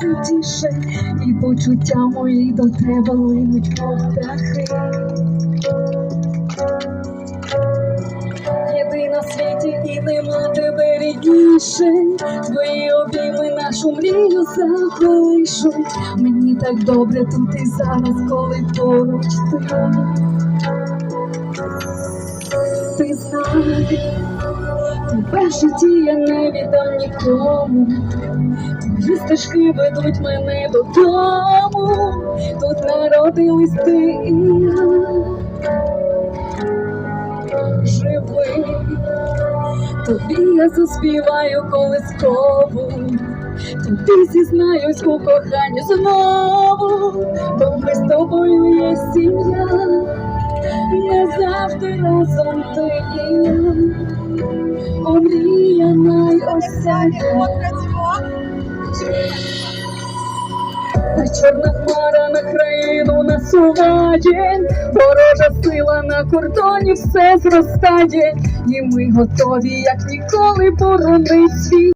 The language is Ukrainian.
ситіше, і почуття мої до тебе линуть птахи. Єди на світі і нема тебе рідніше, твої обійми нашу мрію заколишуть. Мені так добре тут і зараз, коли поруч ти. Ти знаєш, тебе житті я не віддам нікому. Твої стежки ведуть мене додому. Тут народились ти і я. Живий, тобі я заспіваю колискову, тобі зізнаюсь у коханні знову, бо ми з тобою є сім'я, не завжди разом ти я, омріяна от осяяна. Чорна хмара на країну насуває, ворожа сила на кордоні все зростає, і ми готові, як ніколи, боронить світ.